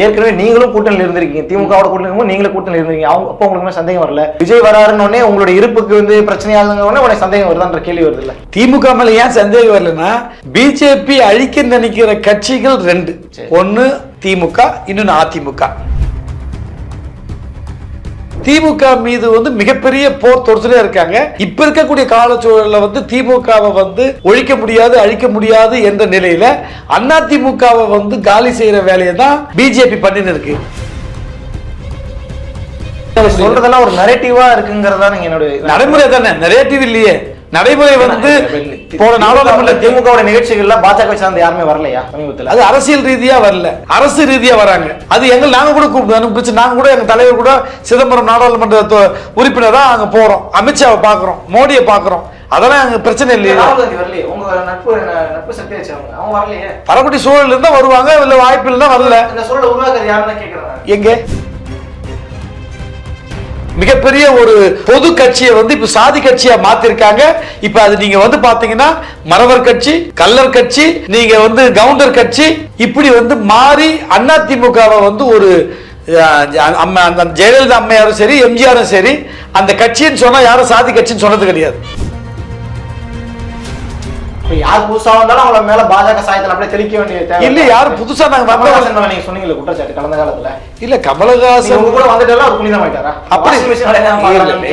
ஏற்கனவே நீங்களும் கூட்டணியில் இருந்திருக்கீங்க. திமுகவோட கூட்டணி நீங்களும் கூட்டணியில் இருந்திருக்கீங்க. அவங்க அப்போ உங்களுக்கு சந்தேகம் வரல? விஜய் வராருன்னு உடனே உங்களுடைய இருப்புக்கு வந்து பிரச்சனையாகுங்க உடனே சந்தேகம் வருதான்ற கேள்வி வருது இல்ல? திமுக மேல ஏன் சந்தேகம் வரலன்னா பிஜேபி அழிக்க நினைக்கிற கட்சிகள் ரெண்டு. ஒன்னு திமுக இன்னொன்னு அதிமுக. திமுக மீது வந்து மிகப்பெரிய போர் தொடுத்துட்டே இருக்காங்க. இப்ப இருக்கக்கூடிய காலச்சூழல்ல வந்து திமுகவை வந்து ஒழிக்க முடியாது அழிக்க முடியாது என்ற நிலையில அண்ணா வந்து காலி செய்யற வேலையை தான் பிஜேபி பண்ணின்னு இருக்கு. சொல்றதெல்லாம் ஒரு நரேட்டிவா இருக்குங்கிறதா நீங்க என்னுடைய நடைமுறை தானே? நரேட்டிவ் இல்லையே. நடைமுறை வந்து போன நாடாளுமன்ற திமுக நிகழ்ச்சிகள்ல பாஜக சார்ந்த யாருமே வரலையா? சமீபத்துல? அது அரசியல் ரீதியா வரல. அரசு ரீதியா வராங்க. அது எங்க நாங்க கூட கூப்பிடுவோம். பிரச்சனை. நாங்க கூட எங்க தலைவர் கூட சிதம்பரம் நாடாளுமன்ற உறுப்பினரா அங்க போறோம். அமித்ஷாவை பாக்குறோம் மோடியை பாக்குறோம் அதெல்லாம் அங்க பிரச்சனை இல்லையே. வரக்கூடிய சூழல் இருந்தா வருவாங்க. இல்ல வாய்ப்பு இருந்தா வரல. இந்த சூழலை உருவாக்குறது யாருன்னு கேக்குறாங்க. எங்க? மிகப்பெரிய ஒரு பொது கட்சியை வந்து இப்ப சாதி கட்சியா மாத்திருக்காங்க. இப்ப அது நீங்க வந்து பாத்தீங்கன்னா மறவர் கட்சி கல்லர் கட்சி நீங்க வந்து கவுண்டர் கட்சி இப்படி வந்து மாறி அதிமுகவை வந்து ஒரு அந்த ஜெயலலிதா அம்மையாரும் சரி எம்ஜிஆரும் சரி அந்த கட்சின்னு சொன்னா யாரும் சாதி கட்சின்னு சொன்னது கிடையாது. இப்ப யார் புதுசா வந்தாலும் அவங்கள மேல பாஜக சாயத்துல அப்படியே தெளிக்க வேண்டிய இல்ல யாரும் புதுசா நாங்க வந்தவங்க கமலஹாசன் மேல நீங்க சொன்னீங்கல்ல குற்றச்சாட்டு கடந்த காலத்துல? இல்ல கமலஹாசன் உங்க கூட வந்துட்டு அவர் புனிதமாயிட்டாரா அப்படி.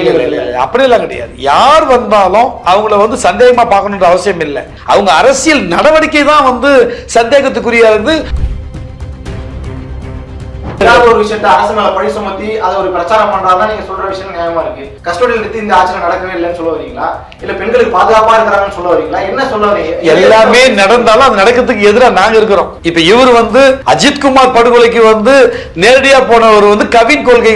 இல்ல, அப்படியெல்லாம் கிடையாது. யார் வந்தாலும் அவங்கள வந்து சந்தேகமா பார்க்கணுன்ற அவசியம் இல்லை. அவங்க அரசியல் நடவடிக்கை தான் வந்து சந்தேகத்துக்குரியா இருந்து ஏதாவது ஒரு விஷயத்த அரசு மேல பழி சுமத்தி அதை ஒரு பிரச்சாரம் பண்றாருன்னா நீங்க சொல்ற விஷயம் நியாயமா இருக்கு. கஸ்டோடியல் எடுத்து இந்த ஆட்சியில் நடக்கவே இல்லைன்னு சொல்ல வரீங்களா? இல்ல பெண்களுக்கு பாதுகாப்பா இருக்கிறாங்கன்னு சொல்ல வரீங்களா? என்ன சொல்ல வரீங்க? எல்லாமே நடந்தாலும் அது நடக்கிறதுக்கு எதிராக நாங்க இருக்கிறோம். இப்ப இவர் வந்து அஜித்குமார் படுகொலைக்கு வந்து நேரடியா போனவர் வந்து கவின் கொள்கை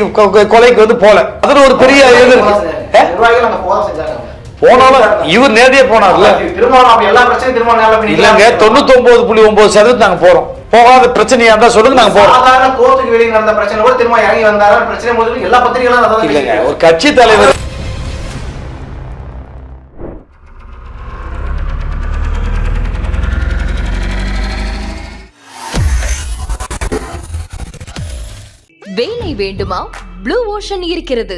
கொலைக்கு வந்து போல. அதுல ஒரு பெரிய இது? நிர்வாகிகள் அங்க செஞ்சாங்க. போனாலும் இவர் நேரடியா போனார்ல. திருமணம் எல்லா பிரச்சனையும் திருமணம் இல்லங்க. தொண்ணூத்தி ஒன்பது புள்ளி ஒன்பது சதவீதம் நாங்க போறோம். போகாத பிரச்சனையா இருந்தா சொல்லுங்க நாங்க போறோம். சாதாரண கோர்ட்டுக்கு வெளியே நடந்த பிரச்சனை கூட திரும்ப இறங்கி வந்தாரு? பிரச்சனை போது எல்லா பத்திரிகைகளும் அதான் இல்லைங்க ஒரு கட்சி தலைவர் வேலை வேண்டுமா? ப்ளூ ஓஷன் இருக்கிறது.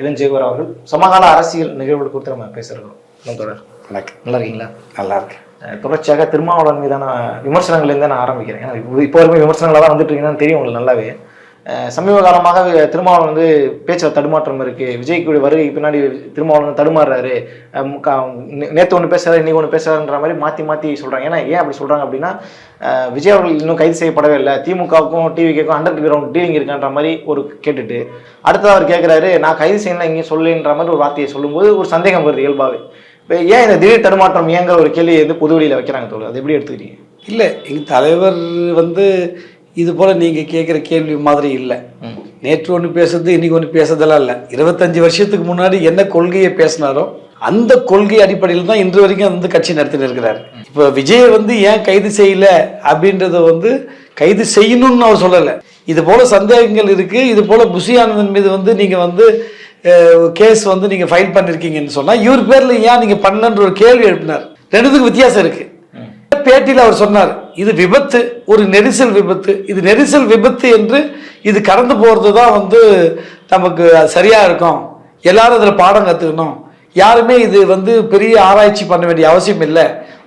இளஞ்சேகர் அவர்கள் சமகால அரசியல் நிகழ்வுகள் குறித்து நம்ம பேசுகிறோம் வணக்கம். நல்லா இருக்கீங்களா? நல்லா இருக்கு அஹ், தொடர்ச்சியாக திருமாவளவன் மீதான விமர்சனங்கள்லேருந்து நான் ஆரம்பிக்கிறேன். ஏன்னா இப்போ வரைக்கும் விமர்சனங்களாக தான் வந்துட்டு இருக்கீங்கன்னு தெரியும் உங்களுக்கு நல்லாவே. சமீப காலமாக திருமாவளவன் வந்து பேச்சில் தடுமாற்றம் இருக்கு. விஜய்க்கு வருகைக்கு பின்னாடி திருமாவளவன் தடுமாறுறாரு. நேற்று ஒன்று பேசுறாரு இன்னைக்கு ஒன்று பேசுறாருன்ற மாதிரி மாற்றி மாற்றி சொல்றாங்க. ஏன்னா ஏன் அப்படி சொல்றாங்க அப்படின்னா விஜய் அவர்கள் இன்னும் கைது செய்யப்படவே இல்லை. திமுகவுக்கும் டிவிக்கும் அண்டர் கிரவுண்ட் டீலிங் இருக்கான்ற மாதிரி ஒரு கேட்டுட்டு அடுத்தது அவர் கேட்குறாரு நான் கைது செய்யலாம் இங்கேயும் சொல்லுன்ற மாதிரி ஒரு வார்த்தையை சொல்லும்போது ஒரு சந்தேகம் வருது இயல்பாவே. இப்போ ஏன் இந்த திடீர் தடுமாற்றம் ஏங்கிற ஒரு கேள்வியை வந்து புதுவெளியில் வைக்கிறாங்க தோல் அது எப்படி எடுத்துக்கிறீங்க? இல்லை எங்கள் தலைவர் வந்து இது போல நீங்க கேட்குற கேள்வி மாதிரி இல்லை. நேற்று ஒன்று பேசுறது இன்னைக்கு ஒன்று பேசுறதெல்லாம் இல்லை. இருபத்தஞ்சு வருஷத்துக்கு முன்னாடி என்ன கொள்கையை பேசினாரோ அந்த கொள்கை அடிப்படையில் தான் இன்று வரைக்கும் வந்து கட்சி நடத்திட்டு இருக்கிறார். இப்போ விஜயை வந்து ஏன் கைது செய்யல அப்படின்றத வந்து கைது செய்யணும்னு அவர் சொல்லலை. இது போல சந்தேகங்கள் இருக்கு இது போல புஷி ஆனந்தன் மீது வந்து நீங்க வந்து கேஸ் வந்து நீங்க ஃபைல் பண்ணிருக்கீங்கன்னு சொன்னா இவர் பேர்ல ஏன் நீங்க பண்ணன்ற ஒரு கேள்வி எழுப்பினார். ரெண்டுத்துக்கும் வித்தியாசம் இருக்கு. பேட்டியில் அவர் சொன்னார் இது விபத்து ஒரு நெரிசல் விபத்து. இது நெரிசல் விபத்து என்று இது கடந்து போகிறது தான் வந்து நமக்கு அது இருக்கும். எல்லாரும் இதில் பாடம் கற்றுக்கணும் யாருமே இது வந்து பெரிய ஆராய்ச்சி பண்ண வேண்டிய அவசியம் இல்லை.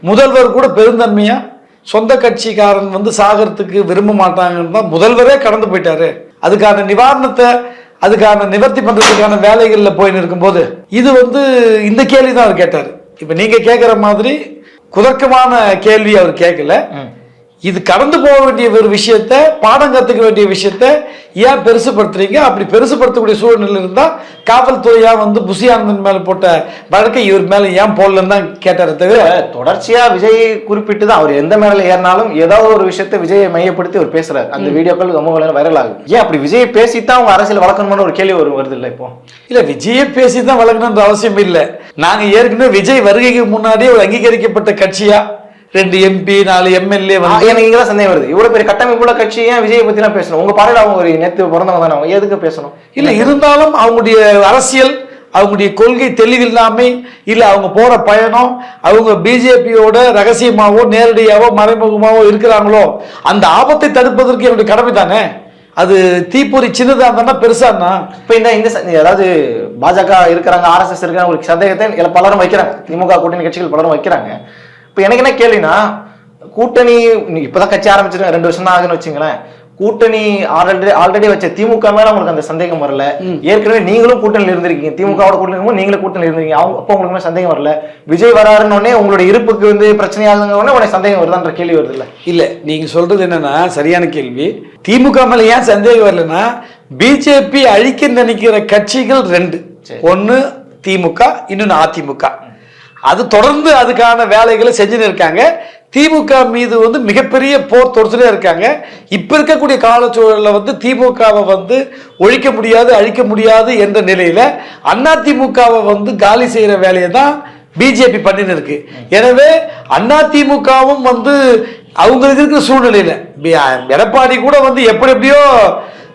முதல்வர் கூட பெருந்தன்மையாக சொந்த கட்சிக்காரன் வந்து சாகிறதுக்கு விரும்ப மாட்டாங்கன்னு தான் முதல்வரே கடந்து போயிட்டாரு. அதுக்கான நிவாரணத்தை அதுக்கான நிவர்த்தி பண்ணுறதுக்கான வேலைகளில் போயின்னு இருக்கும்போது இது வந்து இந்த கேள்வி தான் அவர் கேட்டார். இப்போ நீங்கள் கேட்குற மாதிரி குதர்க்கமான கேள்வி அவர் கேட்கல. இது கடந்து போக வேண்டிய ஒரு விஷயத்த பாடம் கற்றுக்க வேண்டிய விஷயத்த ஏன் பெருசுப்படுத்துறீங்க அப்படி பெருசுப்படுத்தக்கூடிய சூழ்நிலை இருந்தால் காவல்துறையா வந்து புசியானந்தன் மேலே போட்ட வழக்கை இவர் மேலே ஏன் போடலன்னு தான் கேட்டாரே தவிர தொடர்ச்சியா விஜய் குறிப்பிட்டு தான் அவர் எந்த மேல ஏறினாலும் ஏதாவது ஒரு விஷயத்தை விஜயை மையப்படுத்தி அவர் பேசுறாரு. அந்த வீடியோக்கள் சமூக வைரல் ஆகுது ஏன் அப்படி விஜய் பேசித்தான் அவங்க அரசியல் வளர்க்கணும்னு ஒரு கேள்வி வரும் வருது இல்ல இப்போ? இல்ல விஜயை பேசி தான் வளர்க்கணுன்ற அவசியம் இல்லை. நாங்க ஏற்கனவே விஜய் வருகைக்கு முன்னாடியே ஒரு அங்கீகரிக்கப்பட்ட கட்சியா ரெண்டு எம்பி நாலு எம்எல்ஏ வந்து எனக்கு இங்கதான் சந்தேகம் வருது. இவ்வளவு பெரிய கட்டமைப்புள்ள கட்சி ஏன் விஜயை பத்தி எல்லாம் பேசணும்? உங்க பார்வையில அவங்க ஒரு நேத்து பிறந்தவங்க தானே அவங்க எதுக்கு பேசணும்? இல்ல இருந்தாலும் அவங்களுடைய அரசியல் அவங்களுடைய கொள்கை தெளிவில்லாமை இல்ல அவங்க போற பயணம் அவங்க பிஜேபியோட ரகசியமாவோ நேரடியாவோ மறைமுகமாவோ இருக்கிறாங்களோ அந்த ஆபத்தை தடுப்பதற்கு என்னுடைய கடமை தானே? அது தீப்பொறி சின்னதா இருந்தா பெருசா இருந்தா இப்ப இந்த இந்த அதாவது பாஜக இருக்கிறாங்க ஆர்எஸ்எஸ் இருக்காங்க ஒரு சந்தேகத்தை பலரும் வைக்கிறாங்க. திமுக கூட்டணி கட்சிகள் பலரும் வைக்கிறாங்க. இப்ப எனக்கு என்ன கேள்வினா கூட்டணி இப்பதான் கட்சி ஆரம்பிச்சிருக்க ரெண்டு வருஷம் தான் ஆகுதுன்னு வச்சுங்களேன். கூட்டணி ஆல்ரெடி ஆல்ரெடி வச்ச திமுக மேல உங்களுக்கு அந்த சந்தேகம் வரல. ஏற்கனவே நீங்களும் கூட்டணியில் இருந்திருக்கீங்க. திமுகவோட கூட்டணி நீங்களும் கூட்டணியில் இருந்திருக்கீங்க. அவங்க அப்போ உங்களுக்கு சந்தேகம் வரல. விஜய் வராருன்னு உடனே உங்களுடைய இருப்புக்கு வந்து பிரச்சனையாகுங்க உடனே உனக்கு சந்தேகம் வருதான்ற கேள்வி வருது இல்ல? இல்ல நீங்க சொல்றது என்னன்னா சரியான கேள்வி. திமுக மேல ஏன் சந்தேகம் வரலன்னா பிஜேபி அழிக்க நினைக்கிற கட்சிகள் ரெண்டு. ஒன்னு திமுக இன்னொன்னு அதிமுக. அது தொடர்ந்து அதுக்கான வேலைகளை செஞ்சுன்னு இருக்காங்க. திமுக மீது வந்து மிகப்பெரிய போர் தொடுத்துட்டே இருக்காங்க. இப்போ இருக்கக்கூடிய காலச்சூழலில் வந்து திமுகவை வந்து ஒழிக்க முடியாது அழிக்க முடியாது என்ற நிலையில் அண்ணா திமுகவை வந்து காலி செய்கிற வேலையை தான் பிஜேபி பண்ணின்னு இருக்கு. எனவே அண்ணா திமுகவும் வந்து அவங்களுக்கு இருக்கிற சூழ்நிலையில் எடப்பாடி கூட வந்து எப்படி எப்படியோ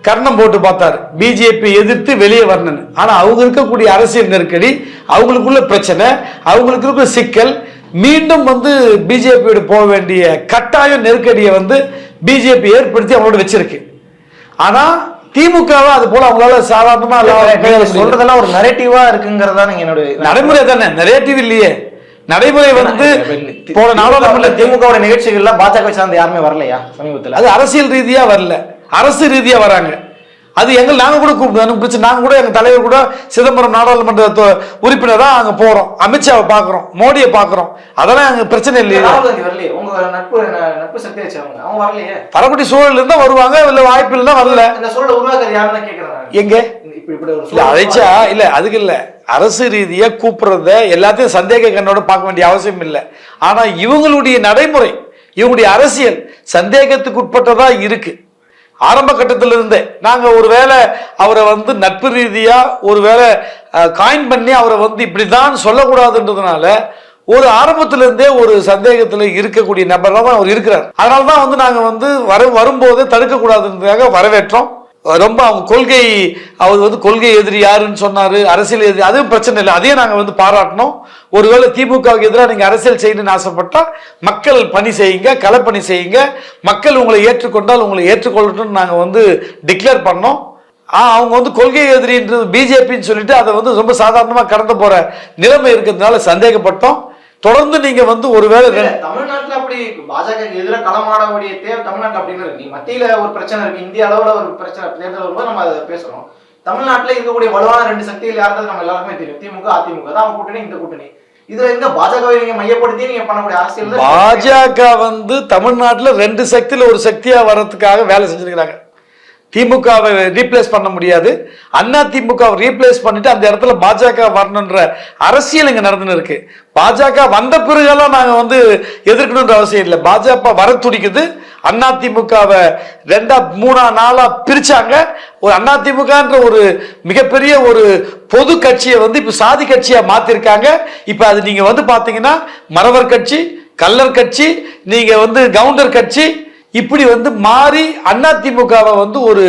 கர்ணம் போட்டு பார்த்தாரு. பிஜேபி எதிர்த்து வெளியே வரணும்னு. ஆனா அவங்க இருக்கக்கூடிய அரசியல் நெருக்கடி அவங்களுக்குள்ள பிரச்சனை அவங்களுக்கு இருக்கிற சிக்கல் மீண்டும் வந்து பிஜேபியோட போக வேண்டிய கட்டாயம் நெருக்கடியை வந்து பிஜேபி ஏற்படுத்தி அவங்களோட வச்சிருக்கு. ஆனா திமுகவை அது போல அவங்களால சாதாரணமா சொல்றதெல்லாம் ஒரு நரேட்டிவா இருக்குங்கிறதா நீங்க என்னுடைய நடைமுறை தானே? நரேட்டிவ் இல்லையே. நடைமுறை வந்து போன நாடாளுமன்ற திமுக நிகழ்ச்சிகள்ல பாஜக சார்ந்த யாருமே வரலையா சமீபத்துல? அது அரசியல் ரீதியா வரல. அரசு ரீதியா வராங்க. அது எங்க நாங்க கூட கூப்பிடுவோம் பிரச்சனை நாங்க கூட எங்க தலைவர் கூட சிதம்பரம் நாடாளுமன்ற தொ- உறுப்பினரா அங்க போறோம். அமித்ஷாவை பாக்குறோம். மோடியை பாக்குறோம். அதெல்லாம் அங்க பிரச்சனை இல்லையே. வரக்கூடிய சூழல் இருந்தா வருவாங்க இல்ல வாய்ப்பு இருந்தா வரல. எங்க? இல்ல அழைச்சா இல்ல அதுக்கு இல்ல. அரசு ரீதியா கூப்பிடுறத எல்லாத்தையும் சந்தேக கண்ணோட பார்க்க வேண்டிய அவசியம் இல்லை. ஆனா இவங்களுடைய நடைமுறை இவங்களுடைய அரசியல் சந்தேகத்துக்கு உட்பட்டதா இருக்கு. ஆரம்ப கட்டத்திலிருந்தே இருந்தே ஒரு ஒருவேளை அவரை வந்து நட்பு ரீதியா ஒருவேளை காயின் பண்ணி அவரை வந்து இப்படி தான் சொல்லக்கூடாதுன்றதுனால ஒரு ஆரம்பத்திலிருந்தே ஒரு சந்தேகத்தில் இருக்கக்கூடிய நபராக தான் அவர் இருக்கிறார். அதனால தான் வந்து நாங்கள் வந்து வர வரும்போது தடுக்கக்கூடாதுன்றதுக்காக வரவேற்றோம். ரொம்ப அவங்க கொள்கை அவர் வந்து கொள்கை எதிரி யாருன்னு சொன்னார் அரசியல் எதிரி அதுவும் பிரச்சனை இல்லை. அதையும் நாங்கள் வந்து பாராட்டினோம் ஒருவேளை திமுகவுக்கு எதிராக நீங்கள் அரசியல் செய்யணும்னு ஆசைப்பட்டால் மக்கள் பணி செய்யுங்க களப்பணி செய்யுங்க. மக்கள் உங்களை ஏற்றுக்கொண்டால் உங்களை ஏற்றுக்கொள்ளட்டும்னு நாங்கள் வந்து டிக்ளேர் பண்ணோம். ஆ, அவங்க வந்து கொள்கை எதிரின்றது பிஜேபின்னு சொல்லிட்டு அதை வந்து ரொம்ப சாதாரணமாக கடந்து போகிற நிலைமை இருக்கிறதுனால சந்தேகப்பட்டோம். தொடர்ந்து நீங்க வந்து ஒருவேளை தமிழ்நாட்டுல அப்படி பாஜக எதிராக களமாடக்கூடிய தேவை தமிழ்நாட்டுல அப்படின்னு இருக்கு. நீ மத்தியில ஒரு பிரச்சனை இருக்கு. இந்திய அளவுல ஒரு பிரச்சனை தேர்தல் வரும்போது நம்ம அதை பேசுறோம். தமிழ்நாட்டுல இருக்கக்கூடிய வலுவான ரெண்டு சக்திகள் யாருன்றது நம்ம எல்லாருக்குமே தெரியும். திமுக அதிமுக தான் அவங்க கூட்டணி இந்த கூட்டணி. இதுல எங்க பாஜகவை நீங்க மையப்படுத்தி நீங்க பண்ணக்கூடிய அரசியல் பாஜக வந்து தமிழ்நாட்டுல ரெண்டு சக்தியில ஒரு சக்தியா வர்றதுக்காக வேலை செஞ்சிருக்கிறாங்க. திமுகவை ரீப்ளேஸ் பண்ண முடியாது. அண்ணா திமுகவை ரீப்ளேஸ் பண்ணிட்டு அந்த இடத்துல பாஜக வரணுன்ற அரசியல் இங்க நடந்துன்னு இருக்கு பாஜக வந்த பிறகெல்லாம் நாங்க வந்து எதிர்க்கணுன்ற அவசியம் இல்லை. பாஜக வர துடிக்குது. அண்ணா திமுகவை ரெண்டா மூணா நாளா பிரிச்சாங்க. ஒரு அண்ணா திமுகன்ற ஒரு மிகப்பெரிய ஒரு பொது கட்சியை வந்து இப்ப சாதி கட்சியா மாத்திருக்காங்க. இப்ப அது நீங்க வந்து பாத்தீங்கன்னா மறவர் கட்சி கல்லர் கட்சி நீங்க வந்து கவுண்டர் கட்சி இப்படி வந்து மாறி அண்ணா திமுகவை வந்து ஒரு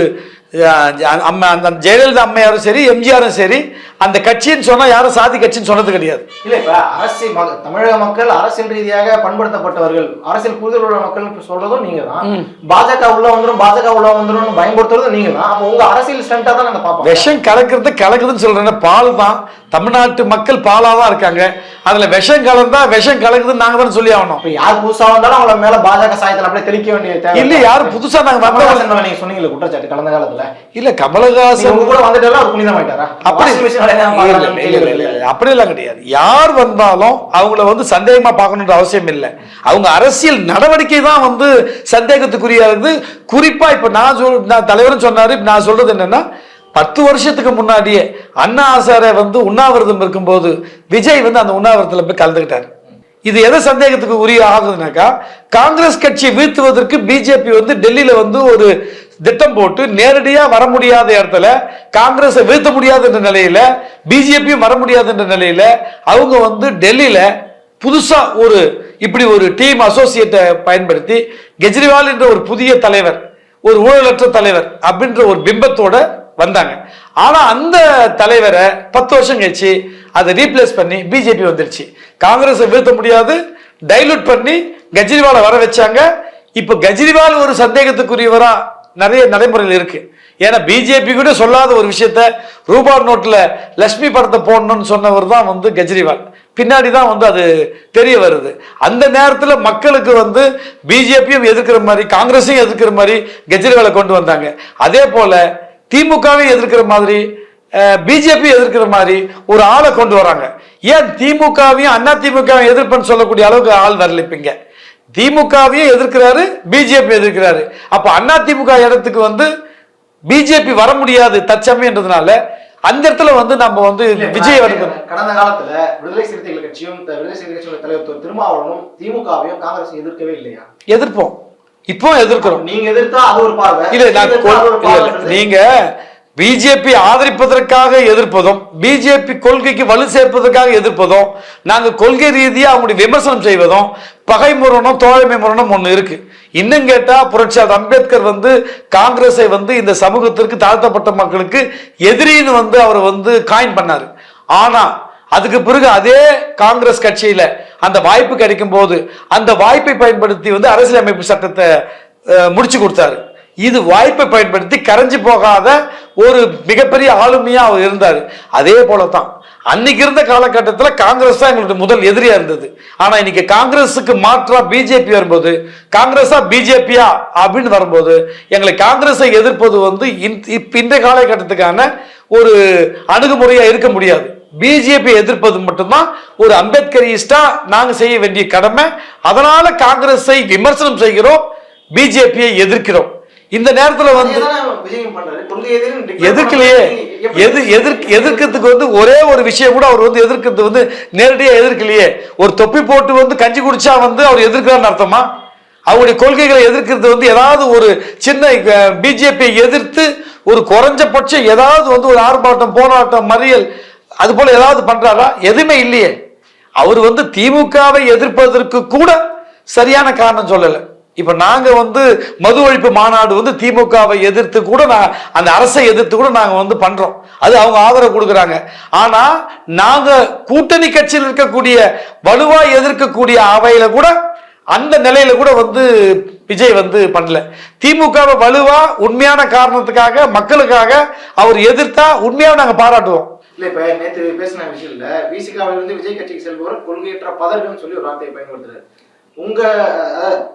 அம்மா அந்த ஜெயலலிதா அம்மையாரும் சரி எம்ஜிஆரும் சரி அந்த கட்சின்னு சொன்னா யாரும் சாதி கட்சின்னு சொன்னது கிடையாது. இல்ல இப்ப அரசியல் மக- தமிழக மக்கள் அரசியல் ரீதியாக பண்படுத்தப்பட்டவர்கள் அரசியல் புரிதல் உள்ள மக்கள் சொல்றதும் நீங்க தான் பாஜக உள்ள வந்துரும் பாஜக உள்ள வந்துரும் பயன்படுத்துறதும் நீங்க தான் அப்ப உங்க அரசியல் ஸ்டண்டா தான் பார்ப்போம். விஷம் கலக்கிறது கலக்குதுன்னு சொல்றேன் பால் தான் தமிழ்நாட்டு மக்கள் பாலா தான் இருக்காங்க. அதுல விஷம் கலந்தா விஷம் கலக்குதுன்னு நாங்க தான் சொல்லி ஆகணும். இப்ப யார் புதுசா வந்தாலும் அவங்கள மேல பாஜக சாயத்துல அப்படியே தெளிக்க வேண்டிய இல்ல யாரும் புதுசா நாங்க வந்தவங்க கமலஹாசன் மேல நீங்க சொன்னீங்கல்ல குற்றச்சாட்டு கடந்த காலத்துல? இல்ல கமலஹாசன் கூட வந்துட்டாலும் புனிதமாயிட்டாரா அப்படி-. அப்படியெல்லாம் கிடையாது. யார் வந்தாலும் அவங்கள வந்து சந்தேகமா பார்க்கணுன்ற அவசியம் இல்லை. அவங்க அரசியல் நடவடிக்கை தான் வந்து சந்தேகத்துக்குரியா இருந்து குறிப்பா இப்ப நான் சொல் நான் தலைவரும் சொன்னாரு நான் சொல்றது என்னன்னா பத்து வருஷத்துக்கு முன்னாடியே அண்ணா ஆசாரை வந்து உண்ணாவிரதம் இருக்கும்போது விஜய் வந்து அந்த உண்ணாவிரதத்துல போய் கலந்துக்கிட்டாரு. இது எதை சந்தேகத்துக்கு உரிய ஆகுதுனாக்கா காங்கிரஸ் கட்சியை வீழ்த்துவதற்கு பிஜேபி வந்து டெல்லியில வந்து ஒரு திட்டம் போட்டு நேரடியா வர முடியாத இடத்துல காங்கிரஸை வீழ்த்த முடியாதுன்ற நிலையில பிஜேபியும் வர முடியாதுன்ற நிலையில அவங்க வந்து டெல்லியில புதுசா ஒரு இப்படி ஒரு டீம் அசோசியேட்டை பயன்படுத்தி கெஜ்ரிவால் என்ற ஒரு புதிய தலைவர் ஒரு ஊழலற்ற தலைவர் அப்படின்ற ஒரு பிம்பத்தோட வந்தாங்க. ஆனா அந்த தலைவரை பத்து வருஷம் கழிச்சு அதை ரீப்ளேஸ் பண்ணி பிஜேபி வந்துருச்சு. காங்கிரஸை வீழ்த்த முடியாது டைலூட் பண்ணி கெஜ்ரிவாலை வர வச்சாங்க. இப்போ கெஜ்ரிவால் ஒரு சந்தேகத்துக்குரியவரா நிறைய நடைமுறையில் இருக்கு. ஏன்னா பிஜேபி கூட சொல்லாத ஒரு விஷயத்த ரூபா நோட்டில் லட்சுமி படத்தை போடணும்னு சொன்னவர் தான் வந்து கெஜ்ரிவால். பின்னாடி தான் வந்து அது தெரிய வருது. அந்த நேரத்தில் மக்களுக்கு வந்து பிஜேபியும் எதிர்க்கிற மாதிரி காங்கிரஸையும் எதிர்க்கிற மாதிரி கெஜ்ரிவாலை கொண்டு வந்தாங்க. அதே போல திமுகவையும் எதிர்க்கிற மாதிரி பிஜேபி எதிர்க்கிற மாதிரி ஒரு ஆளை கொண்டு வராங்க. ஏன் திமுகவையும் அண்ணா திமுகவையும் எதிர்ப்புன்னு சொல்லக்கூடிய அளவுக்கு ஆள் வரல திமுகவையும் எதிர்க்கிறாரு பிஜேபி எதிர்க்கிறாரு. அப்ப அண்ணா திமுக இடத்துக்கு வந்து பிஜேபி வர முடியாது தற்சமயன்றதுனால அந்த இடத்துல வந்து நம்ம வந்து விஜய் கடந்த காலத்துல விடுதலை சிறுத்தைகள் கட்சியும் விடுதலை சிறுத்தை கட்சியோட தலைவர் திரு திருமாவளவனும் திமுகவையும் காங்கிரஸ் எதிர்க்கவே இல்லையா? எதிர்ப்போம். இப்போ எதிர்க்கிறோம். நீங்க எதிர்த்தா அது ஒரு பார்வை. இல்ல நீங்க பிஜேபி ஆதரிப்பதற்காக எதிர்ப்பதும் பிஜேபி கொள்கைக்கு வலு சேர்ப்பதற்காக எதிர்ப்பதும் நாங்கள் கொள்கை ரீதியாக அவங்களுடைய விமர்சனம் செய்வதும் பகை முரணம் தோழமை முரணம் ஒன்று இருக்கு. இன்னும் கேட்டால் புரட்சியாளர் அம்பேத்கர் வந்து காங்கிரஸை வந்து இந்த சமூகத்திற்கு தாழ்த்தப்பட்ட மக்களுக்கு எதிரின்னு வந்து அவர் வந்து காயின் பண்ணார். ஆனால் அதுக்கு பிறகு அதே காங்கிரஸ் கட்சியில அந்த வாய்ப்பு கிடைக்கும் போது அந்த வாய்ப்பை பயன்படுத்தி வந்து அரசியலமைப்பு சட்டத்தை முடிச்சு கொடுத்தாரு. இது வாய்ப்பை பயன்படுத்தி கரைஞ்சு போகாத ஒரு மிகப்பெரிய ஆளுமையா அவர் இருந்தார். அதே போலதான் அன்னைக்கு இருந்த காலகட்டத்தில் காங்கிரஸ் தான் எங்களுடைய முதல் எதிரியா இருந்தது. ஆனா இன்னைக்கு காங்கிரஸுக்கு மாற்றா பிஜேபி வரும்போது காங்கிரஸா பிஜேபியா அப்படின்னு வரும்போது எங்களை காங்கிரஸை எதிர்ப்பது வந்து இந்த காலகட்டத்துக்கான ஒரு அணுகுமுறையா இருக்க முடியாது. பிஜேபி எதிர்ப்பது மட்டும்தான் ஒரு அம்பேத்கரிஸ்டா நாங்க செய்ய வேண்டிய கடமை. அதனால காங்கிரஸை விமர்சனம் செய்கிறோம் பிஜேபியை எதிர்க்கிறோம். இந்த நேரத்துல வந்து எதிர்க்கலையே எது எதிர்க் எதிர்க்கிறதுக்கு வந்து ஒரே ஒரு விஷயம் கூட அவர் வந்து எதிர்க்கிறது வந்து நேரடியா எதிர்க்கலையே. ஒரு தொப்பி போட்டு வந்து கஞ்சி குடிச்சா வந்து அவர் எதிர்க்கிறான்னு அர்த்தமா? அவருடைய கொள்கைகளை எதிர்க்கிறது வந்து ஏதாவது ஒரு சின்ன பிஜேபியை எதிர்த்து ஒரு குறைஞ்சபட்சம் ஏதாவது வந்து ஒரு ஆர்ப்பாட்டம் போராட்டம் மறியல் அது போல ஏதாவது பண்றாரா? எதுவுமே இல்லையே. அவர் வந்து திமுகவை எதிர்ப்பதற்கு கூட சரியான காரணம் சொல்லலை. இப்ப நாங்க வந்து மது ஒழிப்பு மாநாடு வந்து திமுகவை எதிர்த்து கூட நான் அந்த அரசை எதிர்த்து கூட நாங்க வந்து பண்றோம். அது அவங்க ஆதரவு கொடுக்குறாங்க. ஆனா நாங்க கூட்டணி கட்சியில் இருக்கக்கூடிய வலுவா எதிர்க்கக்கூடிய அவையில கூட அந்த நிலையில கூட வந்து விஜய் வந்து பண்ணல. திமுகவை வலுவா உண்மையான காரணத்துக்காக மக்களுக்காக அவர் எதிர்த்தா உண்மையாக நாங்க பாராட்டுவோம். இல்ல இப்ப நேற்று பேசின விஷயம் இல்ல. இருந்து விஜய் கட்சிக்கு செல்பவர் கொள்கையற்ற பதர்கள்னு சொல்லி ஒரு வார்த்தையை பயன்படுத்துறாரு. உங்க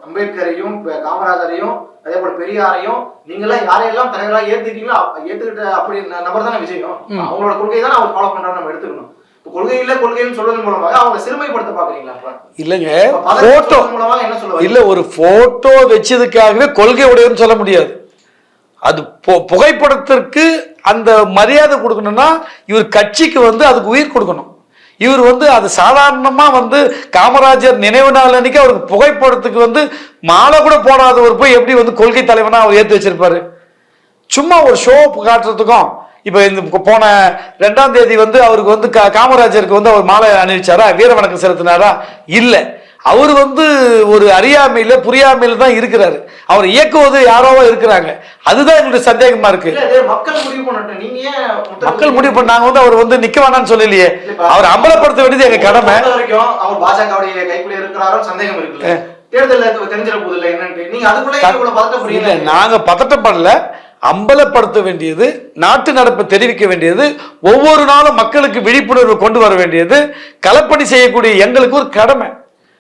அம்பேத்கரையும் காமராஜரையும் அதே போல பெரியாரையும் நீங்க எல்லாம் யாரையெல்லாம் தலைவரா ஏத்துக்கிட்டீங்களோ ஏத்துக்கிட்ட அப்படி நபர் தானே விஜயம் அவங்களோட கொள்கை தான் அவர் ஃபாலோ பண்றாரு நம்ம எடுத்துக்கணும். இப்ப கொள்கை இல்ல கொள்கைன்னு சொல்றதன் மூலமாக அவங்க சிறுமைப்படுத்த பாக்குறீங்களா இல்லைங்க போட்டோ மூலமாக என்ன சொல்ல இல்ல ஒரு போட்டோ வச்சதுக்காகவே கொள்கை சொல்ல முடியாது. அது புகைப்படத்திற்கு அந்த மரியாதை கொடுக்கணும்னா இவர் கட்சிக்கு வந்து அதுக்கு உயிர் கொடுக்கணும். இவர் வந்து அது சாதாரணமாக வந்து காமராஜர் நினைவு நாள் அன்னைக்கு அவருக்கு புகைப்படத்துக்கு வந்து மாலை கூட போடாதவர் போய் எப்படி வந்து கொள்கை தலைவனாக அவர் ஏற்றி வச்சிருப்பாரு? சும்மா ஒரு ஷோ காட்டுறதுக்கும் இப்போ இந்த போன ரெண்டாம் தேதி வந்து அவருக்கு வந்து கா- காமராஜருக்கு வந்து அவர் மாலை அணிவிச்சாரா? வீர வணக்கம் செலுத்தினாரா? இல்லை. அவர் வந்து ஒரு அறியாமையில புரியாமையில தான் இருக்கிறாரு. அவர் இயக்குவது யாரோவோ இருக்கிறாங்க. அதுதான் எங்களுக்கு சந்தேகமா இருக்கு. மக்கள் முடிவு பண்ணாங்க வந்து அவர் வந்து நிக்க வேணாம்னு சொல்லலையே. அவர் அம்பலப்படுத்த வேண்டியது எங்க கடமை. அவர் பாஜகவுடைய கைக்குள்ள இருக்கிறாரோ சந்தேகம் தெரிஞ்சிட அதுக்குள்ள நாங்க பதட்டப்படல. அம்பலப்படுத்த வேண்டியது நாட்டு நடப்பை தெரிவிக்க வேண்டியது ஒவ்வொரு நாளும் மக்களுக்கு விழிப்புணர்வு கொண்டு வர வேண்டியது களப்பணி செய்யக்கூடிய எங்களுக்கு ஒரு கடமை.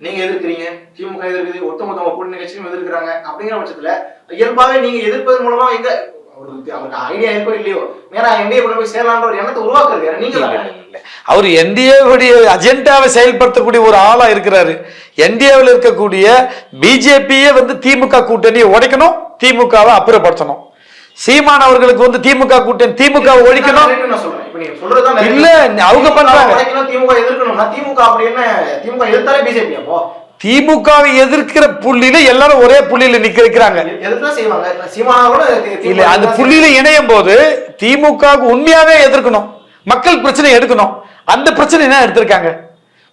நீங்க எதிர்க்கிறீங்க. திமுக எதிர்க்குது ஒட்டுமொத்த கூட்டணி கட்சியும் எதிர்க்கிறாங்க. அப்படிங்கிற பட்சத்துல இயல்பாவே நீங்க எதிர்ப்பதன் மூலமா எங்க அவருக்கு அவருக்கு ஐடியா இருக்கோ இல்லையோ நேரா என்டிஏ கொண்டு போய் சேரலான்ற ஒரு எண்ணத்தை உருவாக்குறது? நீங்க. அவர் என்டிஏவுடைய அஜெண்டாவை செயல்படுத்தக்கூடிய ஒரு ஆளா இருக்கிறாரு. என்டிஏவில் இருக்கக்கூடிய பிஜேபியே வந்து திமுக கூட்டணியை உடைக்கணும் திமுகவை அப்புறப்படுத்தணும். சீமான் அவர்களுக்கு வந்து திமுக கூட்டணி திமுக ஒழிக்கணும். இல்ல, அவங்க திமுக பண்றாங்க. திமுக எதிர்க்கணும்னா திமுக அப்படி என்ன திமுக எதிர்த்தாலே பிஜேபி அப்போ? திமுகவை எதிர்க்கிற புள்ளியில எல்லாரும் ஒரே புள்ளியில நிக்க வைக்கிறாங்க. திமுக இல்ல அந்த புள்ளியில இணையும் போது திமுகவுக்கு உண்மையாவே எதிர்க்கணும். மக்கள் பிரச்சனை எடுக்கணும். அந்த பிரச்சனை என்ன எடுத்திருக்காங்க?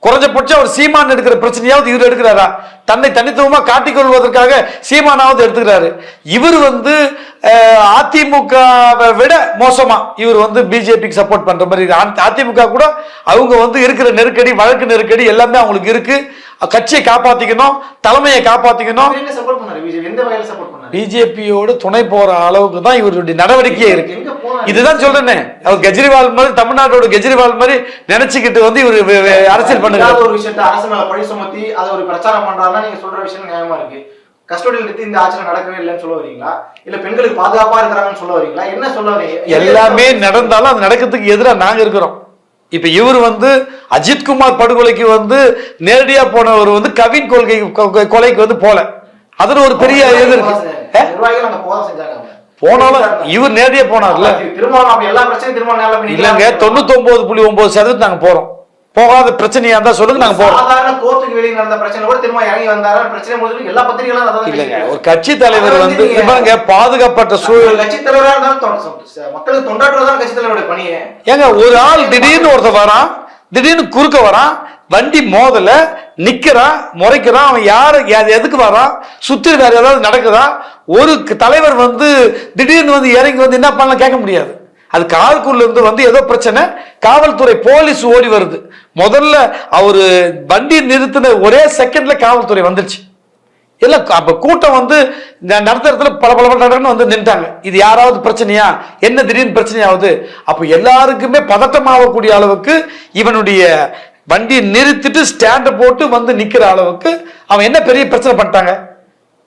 குறைஞ்சபட்சம் அவர் சீமான் எடுக்கிற பிரச்சனையாவது இவர் எடுக்கிறாரா? தன்னை தனித்துவமா காட்டிக்கொள்வதற்காக சீமானாவது எடுத்துக்கிறாரு. இவர் வந்து அதிமுக அதிமுகவை விட மோசமா இவர் வந்து பிஜேபிக்கு சப்போர்ட் பண்ற மாதிரி அதிமுக கூட அவங்க வந்து இருக்கிற நெருக்கடி வழக்கு நெருக்கடி எல்லாமே அவங்களுக்கு இருக்கு. கட்சியை காப்பாத்திக்கணும் தலைமையை காப்பாத்திக்கணும். பிஜேபியோடு துணை போற அளவுக்கு தான் இவருடைய நடவடிக்கையே இருக்கு. இதுதான் சொல்றேனே. அவர் கெஜ்ரிவால் மாதிரி தமிழ்நாட்டோட கெஜ்ரிவால் மாதிரி நினைச்சுக்கிட்டு வந்து இவர் அரசியல் பண்ணுறாரு. ஒரு விஷயத்த அரசு மேல பழி சுமத்தி அதை ஒரு பிரச்சாரம் பண்றாருன்னா நீங்க சொல்ற விஷயம் நியாயமா இருக்கு. கஸ்டோடியல் எடுத்து இந்த ஆட்சியில் நடக்கவே இல்லைன்னு சொல்ல வரீங்களா? இல்ல பெண்களுக்கு பாதுகாப்பா இருக்கிறாங்கன்னு சொல்ல வரீங்களா? என்ன சொல்ல வரீங்க? எல்லாமே நடந்தாலும் அது நடக்கிறதுக்கு எதிராக நாங்க இருக்கிறோம். இப்ப இவர் வந்து அஜித்குமார் படுகொலைக்கு வந்து நேரடியா போனவர் வந்து கவின் கொள்கை கொலைக்கு வந்து போல. அதுல ஒரு பெரிய இது இருக்கு. போனாலும் இவர் நேரடியா போனார்ல. இல்லங்க. தொண்ணூத்தி புள்ளி ஒன்பது சதவீதம் நாங்க போறோம். போகாத பிரச்சனையா இருந்தா சொல்லுங்க நாங்க போறோம். சாதாரண கோர்ட்டுக்கு வெளியே நடந்த பிரச்சனை கூட திரும்ப இறங்கி வந்தாரு? பிரச்சனை முடிஞ்சு எல்லா பத்திரிகைகளும் அதான் இல்லைங்க ஒரு கட்சி தலைவர் வந்து பாருங்க பாதுகாப்பட்ட சூழல் கட்சி தலைவரா இருந்தாலும் மக்களுக்கு தொண்டாற்றுவதான் கட்சி தலைவருடைய பணியே. ஏங்க ஒரு ஆள் திடீர்னு ஒருத்தன் வரான் திடீர்னு குறுக்க வரான் வண்டி மோதல நிக்கிறான் முறைக்கிறான் அவன் யாரு எதுக்கு வரான் சுத்தி வேற ஏதாவது நடக்குதா? ஒரு தலைவர் வந்து திடீர்னு வந்து இறங்கி வந்து என்ன பண்ணலாம் கேட்க முடியாது. அது காருக்குள்ள இருந்து வந்து ஏதோ பிரச்சனை காவல்துறை போலீஸ் ஓடி வருது. முதல்ல அவரு வண்டி நிறுத்தின ஒரே செகண்ட்ல காவல்துறை வந்துருச்சு. இல்ல அப்ப கூட்டம் வந்து இந்த நடத்துறதுல பல பல நடன்னு வந்து நின்றாங்க இது யாராவது பிரச்சனையா? என்ன திடீர்னு பிரச்சனையாவது? அப்ப எல்லாருக்குமே பதட்டமாகக்கூடிய அளவுக்கு இவனுடைய வண்டியை நிறுத்திட்டு ஸ்டாண்ட போட்டு வந்து நிக்கிற அளவுக்கு அவன் என்ன பெரிய பிரச்சனை பண்ணிட்டாங்க?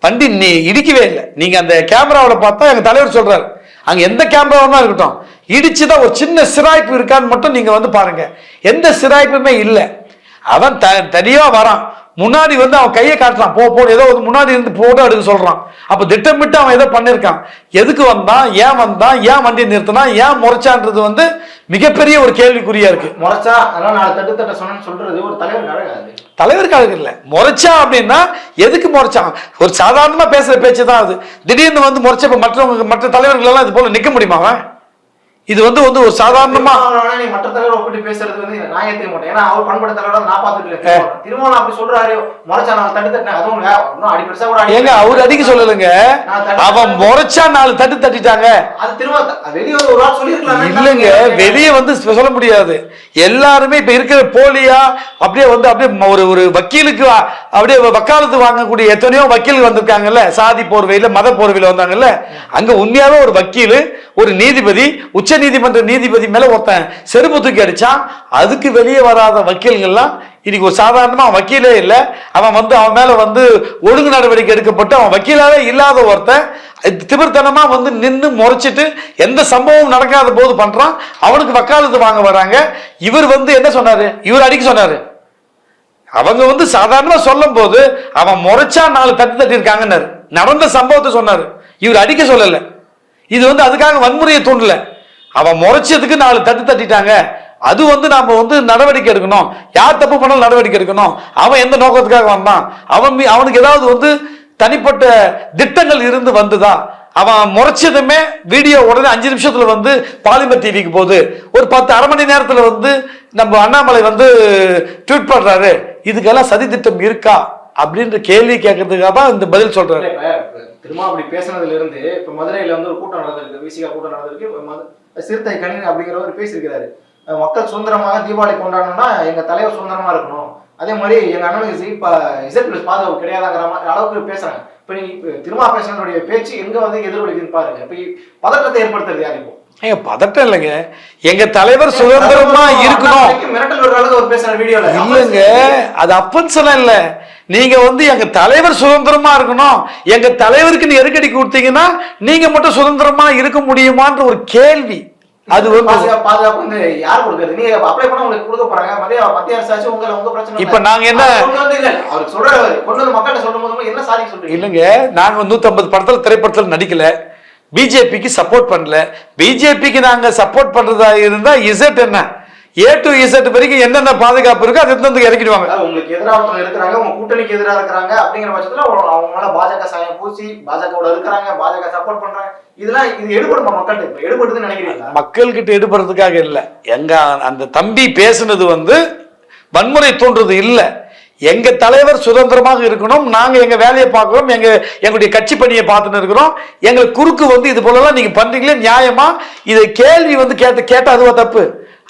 வண்டி நீ இடிக்கவே இல்லை. நீங்க அந்த கேமராவில் பார்த்தா எங்க தலைவர் சொல்றாரு. அங்க எந்த கேமராவும் இருக்கட்டும். இடிச்சுதான் ஒரு சின்ன சிராய்ப்பு இருக்கான்னு மட்டும் நீங்க வந்து பாருங்க. எந்த சிராய்ப்புமே இல்லை. அவன் த தனியா வரான். முன்னாடி வந்து அவன் கையை காட்டுறான். போ போ ஏதோ ஒரு முன்னாடி இருந்து போட்டோ எடுக்க சொல்றான். அப்ப திட்டமிட்டு அவன் ஏதோ பண்ணிருக்கான் எதுக்கு வந்தான்? ஏன் வந்தான்? ஏன் வண்டியை நிறுத்தினா ஏன் முறைச்சான்றது வந்து மிகப்பெரிய ஒரு கேள்விக்குறியா இருக்கு. முறைச்சா? அதெல்லாம் நாலு தட்டு தட்ட சொன்னேன்னு சொல்றது ஒரு தலைவர் அழகாது தலைவருக்காக இல்ல. முறைச்சா அப்படின்னா எதுக்கு முறைச்சான்? ஒரு சாதாரணமா பேசுற பேச்சு தான் அது. திடீர்னு வந்து முறைச்ச இப்ப மற்றவங்க மற்ற தலைவர்கள் எல்லாம் இது போல நிக்க முடியுமா அவன்? இது வந்து வந்து ஒரு சாதாரணமா மற்ற தலைவர் ஒப்பிட்டு பேசுறது வந்து ஏத்துக்க மாட்டேன் ஏன்னா அவர் பண்பட தலைவரோட நான் இருக்கேன். திருமாவளவன் அப்படி சொல்றாரு. முறைச்சா நான் தட்டு தட்டினேன் அதுவும் இன்னும் அடி பெருசா கூட ஏங்க அவர் அடிக்க சொல்லலைங்க. அவன் முறைச்சா நாலு தட்டு தட்டிட்டாங்க. அது திரும்ப வெளிய ஒரு ஆள் சொல்லிருக்கலாம் இல்லைங்க வெளியே வந்து சொல்ல முடியாது. எல்லாருமே இப்ப இருக்கிற போலியா அப்படியே வந்து அப்படியே ஒரு ஒரு வக்கீலுக்கு அப்படியே வக்காலத்து வாங்கக்கூடிய எத்தனையோ வக்கீல் வந்திருக்காங்கல்ல. சாதி போர்வையில மத போர்வையில வந்தாங்கல்ல. அங்க உண்மையாவே ஒரு வக்கீல் ஒரு நீதிபதி உச்ச நீதிமன்ற நீதிபதி மேல ஒருத்தன் செருப்பு தூக்கி அடிச்சான் அதுக்கு வெளியே வராத வக்கீல்கள்லாம் இன்னைக்கு ஒரு சாதாரணமா அவன் வக்கீலே இல்லை. அவன் வந்து அவன் மேல வந்து ஒழுங்கு நடவடிக்கை எடுக்கப்பட்டு அவன் வக்கீலாவே இல்லாத ஒருத்தன் இது திமிர்த்தனமா வந்து நின்னு முறைச்சிட்டு எந்த சம்பவம் நடக்காத போது பண்றான். அவனுக்கு வக்காலத்து வாங்க வராங்க. இவர் வந்து என்ன சொன்னாரு? இவர் அடிக்க சொன்னாரு. அவங்க வந்து சாதாரணமா சொல்லும் போது அவன் முறைச்சா நாலு தட்டு தட்டி இருக்காங்கன்னாரு. நடந்த சம்பவத்தை சொன்னாரு. இவர் அடிக்க சொல்லலை. இது வந்து அதுக்காக வன்முறையை தூண்டல. அவன் முறைச்சதுக்கு நாலு தட்டு தட்டிட்டாங்க. அது வந்து நாம வந்து நடவடிக்கை எடுக்கணும். யார் தப்பு பண்ணாலும் நடவடிக்கை எடுக்கணும். அவன் எந்த நோக்கத்துக்காக வந்தான்? அவன் அவனுக்கு ஏதாவது வந்து தனிப்பட்ட திட்டங்கள் இருந்து வந்துதா? அவன் முறைச்சதுமே வீடியோ உடனே அஞ்சு நிமிஷத்துல வந்து பாலிமர் டிவிக்கு போகுது. ஒரு பத்து அரை மணி நேரத்துல வந்து நம்ம அண்ணாமலை வந்து ட்வீட் பண்றாரு. இதுக்கெல்லாம் சதி திட்டம் இருக்கா? அப்படின்ற கேள்வி கேட்கறதுக்காக தான் இந்த பதில் சொல்றாரு. திரும்ப அப்படி பேசுனதுல இருந்து இப்ப மதுரையில வந்து ஒரு கூட்டம் நடந்திருக்கு. விசிகா கூட்டம் நடந்திருக்கு. சிறுத்தை கணினி அப்படிங்கிறவர் பேசியிருக்கிறாரு அஹ் மக்கள் சுதந்திரமாக தீபாவளி கொண்டாடணும்னா எங்க தலைவர் சுதந்திரமா இருக்கணும் அதே மாதிரி எங்க அண்ணனுக்கு இப்ப இசட் பிளஸ் பாதுகாப்பு கிடையாதுங்கிற மாதிரி அளவுக்கு பேசுறாங்க இப்ப நீ திருமா பேசுனதுடைய பேச்சு எங்க வந்து எதிரொலிக்குதுன்னு பாருங்க இப்ப பதட்டத்தை ஏற்படுத்துறது யார் இப்போ ஏங்க பதட்டம் இல்லைங்க எங்க தலைவர் சுதந்திரமா இருக்கணும் மிரட்டல் ஒரு அளவுக்கு அவர் பேசுற வீடியோல இல்லைங்க அது அப்பன்ஸ் எல்லாம் இல்ல நீங்க வந்து எங்க தலைவர் சுதந்திரமா இருக்கணும். எங்க தலைவருக்கு நெருக்கடி கொடுத்தீங்கன்னா நீங்க மட்டும் சுதந்திரமா இருக்க முடியுமான்ற ஒரு கேள்வி. அது வந்து பாதுகாப்பு வந்து யார் கொடுக்குறது? நீங்க அப்ளை பண்ண உங்களுக்கு கொடுக்க போறாங்க. மத்திய மத்திய அரசாச்சு உங்க உங்க பிரச்சனை இப்ப நாங்க என்ன- அவர் சொல்றாரு கொண்டு வந்து மக்கள்கிட்ட சொல்லும் போது என்ன சாதிக்க சொல்றீங்க? இல்லைங்க. நாங்க நூத்தம்பது படத்துல திரைப்படத்துல நடிக்கல. பிஜேபிக்கு சப்போர்ட் பண்ணல. பிஜேபிக்கு நாங்க சப்போர்ட் பண்றதா இருந்தா இசட் என்ன? ஏ டு இசட் வரைக்கும் என்னென்ன பாதுகாப்பு இருக்கோ அது வந்து இறக்கிடுவாங்க. உங்களுக்கு எதிராக இருக்கிறாங்க உங்க கூட்டணிக்கு எதிராக இருக்கிறாங்க அப்படிங்கிற பட்சத்துல அவங்க- அவங்க மேல பாஜக சாயம் பூசி பாஜகவோட இருக்கிறாங்க பாஜக சப்போர்ட் பண்றாங்க. இதெல்லாம் இது எடுபடுமா மக்கள்கிட்ட? எடுபடுதுன்னு நினைக்கிறீங்களா? மக்கள்கிட்ட எடுபடுறதுக்காக இல்லை. எங்க அந்த தம்பி பேசுனது வந்து வன்முறை தோன்றது இல்லை. எங்க தலைவர் சுதந்திரமாக இருக்கணும் நாங்க எங்க வேலையை பார்க்கிறோம் எங்க எங்களுடைய கட்சி பணியை பார்த்துன்னு இருக்கிறோம். எங்களுக்கு குறுக்கு வந்து இது போலலாம் நீங்க பண்றீங்களே நியாயமா? இதை கேள்வி வந்து கேட்ட கேட்டா அதுவா தப்பு.